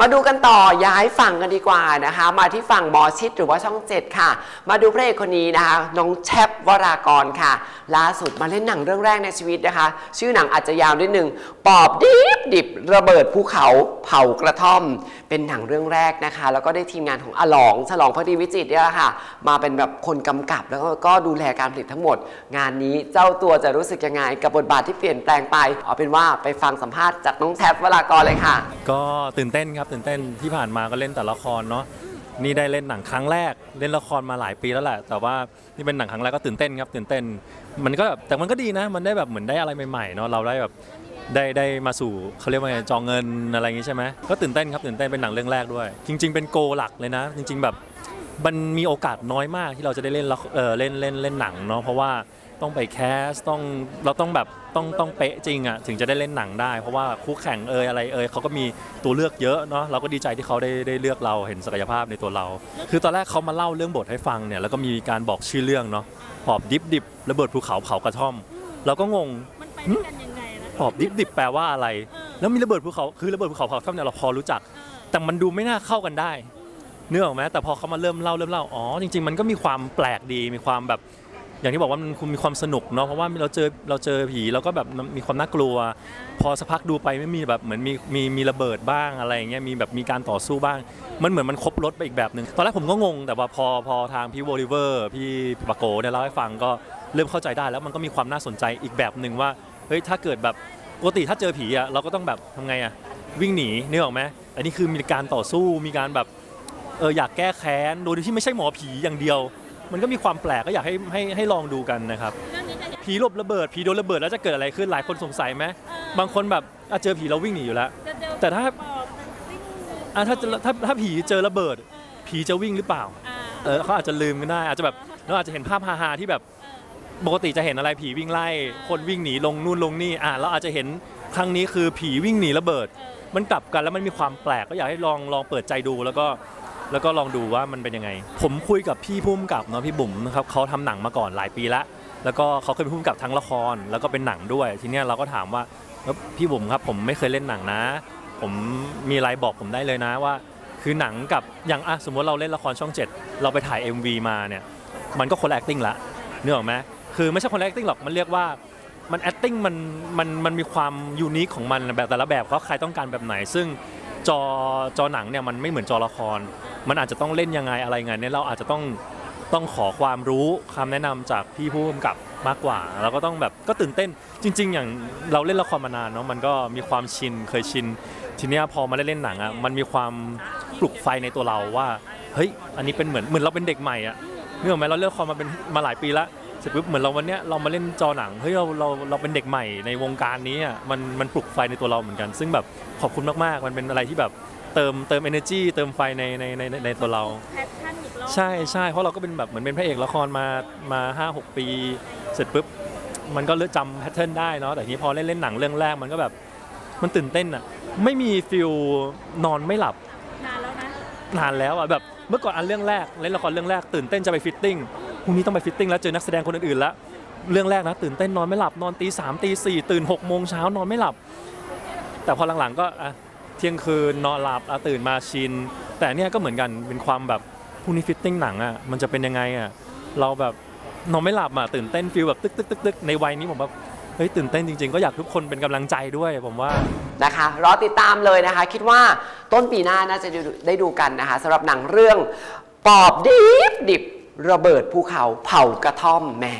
มาดูกันต่อย้ายฝั่งกันดีกว่านะคะ มาที่ฝั่งหมอชิดหรือว่าช่องเจ็ดค่ะ มาดูพระเอกคนนี้นะคะน้องแชปวรากรค่ะ ล่าสุดมาเล่นหนังเรื่องแรกในชีวิตนะคะ ชื่อหนังอาจจะยาวนิดนึงปอบดิบดิบระเบิดภูเขาเผากระท่อม เป็นหนังเรื่องแรกนะคะ แล้วก็ได้ทีมงานของอลองฉลองพักดีวิจิตรเนี่ยแหละค่ะ มาเป็นแบบคนกำกับแล้วก็ดูแลการผลิตทั้งหมด งานนี้เจ้าตัวจะรู้สึกยังไง กับบทบาทที่เปลี่ยนแปลงไป เอาเป็นว่าไปฟังสัมภาษณ์จากน้องแชปวรากรเลยค่ะ ก็ตื่นเต้นครับตื่นเต้นที่ผ่านมาก็เล่นแต่ละครเนาะนี่ได้เล่นหนังครั้งแรก เล่นละครมาหลายปีแล้วแหละแต่ว่านี่เป็นหนังครั้งแรกก็ตื่นเต้นครับตื่นเต้น มันก็แบบแต่มันก็ดีนะ มันได้แบบเหมือนได้อะไรใหม่ๆเนาะเราได้แบบ ได้ได้มาสู่เขาเรียกว่าไงจองเงินอะไรอย่างงี้ใช่ไหมก็ตื่นเต้นครับตื่นเต้นเป็นหนังเรื่องแรกด้วย จริง ๆ เป็นโกหลักเลยนะ จริง ๆ แบบมันมีโอกาสน้อยมากที่เราจะได้เล่นละเออเล่นเล่นเล่นหนังเนาะเพราะว่าต้องไปแคสต้องเราต้องแบบต้องต้องเป๊ะจริงอะ่ะถึงจะได้เล่นหนังได้ เพราะว่าคู่แข่งเอยอะไรเอยเขาก็มีตัวเลือกเยอะเนาะเราก็ดีใจที่เขาได้ได้เลือกเราเห็นศักยภาพในตัวเรา คือตอนแรกเขามาเล่าเรื่องบทให้ฟังเนี่ยแล้วก็มีการบอกชื่อเรื่องเนาะปอบดิบดิบระเบิดภูเขาเผากระท่อม เราก็งงมันไปด้วยกันยังไง ปอบดิบดิบแปลว่าอะไร แล้วมีระเบิดภูเขาคือระเบิดภูเขาเผากระท่อมเนี่ยเราพอรู้จัก แต่มันดูไม่น่าเข้ากันได้เนื้อออกไหมแต่พอเขามาเริ่มเล่าเริ่มเล่าอ๋อจริง ๆ มันก็มีความแปลกดีมีความแบบอย่างที่บอกว่ามันคงมีความสนุกเนาะเพราะว่าเราเจอเราเจอผีเราก็แบบมีความน่ากลัว พอสักพักดูไปไม่มีแบบเหมือนมีมีมีระเบิดบ้างอะไรอย่างเงี้ยมีแบบมีการต่อสู้บ้าง มันเหมือนมันครบรถไปอีกแบบหนึ่งตอนแรกผมก็งงแต่ว่าพอพอทางพี่โวลิเวอร์พี่ปะโกเนี่ยเล่าให้ฟังก็เริ่มเข้าใจได้แล้วมันก็มีความน่าสนใจอีกแบบหนึ่งว่า เฮ้ยถ้าเกิดแบบปกติถ้าเจอผีอะเราก็ต้องแบบทำไงอะวิ่งหนีนึกออกไหมอันนี้คือมีการต่อสู้มีการแบบเอออยากแก้แค้นโดยที่ไม่ใช่หมอผีอย่างเดียว มันก็มีความแปลกก็อยากให้ให้ให้ลองดูกันนะครับ เรื่องนี้จะผีหลบระเบิดผีโดนระเบิดแล้วจะเกิดอะไรขึ้นหลายคนสงสัยไหมบางคนแบบอะเจอผีเราวิ่งหนีอยู่แล้ว จะเจอแต่ถ้า ปอบมันวิ่งอะถ้าจะถ้าถ้าผีเจอระเบิดผีจะวิ่งหรือเปล่า อ่าเออเขาอาจจะลืมกันได้อาจจะแบบเราอาจจะเห็นภาพฮาๆที่แบบ ปกติจะเห็นอะไรผีวิ่งไล่ คนวิ่งหนีลงนู่นลงนี่อะเราอาจจะเห็นครั้งนี้คือผีวิ่งหนีระเบิด มันกลับกันแล้วมันมีความแปลกก็อยากให้ลองลองเปิดใจดูแล้วก็แล้วก็ลองดูว่ามันเป็นยังไง ผมคุยกับพี่พุ่มกับเนาะพี่บุ๋มนะครับเขาทำหนังมาก่อนหลายปีละแล้วก็เขาเคยเป็นพุ่มกับทั้งละครแล้วก็เป็นหนังด้วย ทีเนี้ยเราก็ถามว่าเอ้อพี่บุ๋มครับผมไม่เคยเล่นหนังนะ ผมมีอะไรบอกผมได้เลยนะว่า คือหนังกับอย่างอะสมมติเราเล่นละครช่อง 7 เราไปถ่าย MV มาเนี่ยมันก็คนละ acting ละเนื้อออกไหม คือไม่ใช่คน acting หรอกมันเรียกว่ามัน acting มันมันมันมีความยูนิคของมันแบบแต่ละแบบเขาใครต้องการแบบไหน ซึ่งจอจอหนังเนี่ยมันไม่เหมือนจอละคร มันอาจจะต้องเล่นยังไงอะไรไงเนี่ยเราอาจจะต้องต้องขอความรู้คำแนะนำจากพี่ผู้กำกับมากกว่า แล้วก็ต้องแบบก็ตื่นเต้นจริง ๆ อย่างเราเล่นละครมานานเนาะมันก็มีความชินเคยชิน ทีเนี้ยพอมาได้เล่นหนังอะมันมีความปลุกไฟในตัวเราว่าเฮ้ยอันนี้เป็นเหมือนเหมือนเราเป็นเด็กใหม่อะนึกออกไหมเราเล่นละครมาเป็นมาหลายปีละเสร็จปุ๊บเหมือนเราวันเนี้ยเรามาเล่นจอหนังเฮ้ยเราเราเราเป็นเด็กใหม่ในวงการนี้อะมันมันปลุกไฟในตัวเราเหมือนกัน ซึ่งแบบขอบคุณมากๆ มันเป็นอะไรที่แบบเติมเติม energy เติมไฟในในในในในตัวเรา แพชชั่นอีกรอบใช่ใช่เพราะเราก็เป็นแบบเหมือนเป็นพระเอกละครมามาห้าหกปี เสร็จปุ๊บมันก็เริ่มจำแพทเทิร์นได้เนาะแต่ทีนี้พอเล่นเล่นหนังเรื่องแรกมันก็แบบมันตื่นเต้นอะไม่มีฟิลนอนไม่หลับนานแล้วนะ นานแล้วอะแบบเมื่อก่อนอันเรื่องแรกเล่นละครเรื่องแรกตื่นเต้นจะไปฟิตติ้ง พรุ่งนี้ต้องไปฟิตติ้งแล้วเจอนักแสดงคนอื่นๆแล้วเรื่องแรกนะตื่นเต้นนอนไม่หลับนอนตีสามตีสี่ตื่นหกโมงเช้านอนไม่หลับ แต่พอหลังๆก็อะเที่ยงคืนนอนหลับอะตื่นมาชิน แต่เนี่ยก็เหมือนกันเป็นความแบบพรุ่งนี้ฟิตติ้งหนังอะมันจะเป็นยังไงอะเราแบบนอนไม่หลับอะตื่นเต้นฟิลแบบตึกตึกตึกตึกในวัยนี้ผมแบบเฮ้ยตื่นเต้นจริงๆ ก็อยากทุกคนเป็นกำลังใจด้วยผมว่า นะคะรอติดตามเลยนะคะ คิดว่าต้นปีหน้าน่าจะได้ดูกันนะคะสำหรับหนังเรื่องปอบดิบดิบ ระเบิดภูเขาเผากระท่อมแม่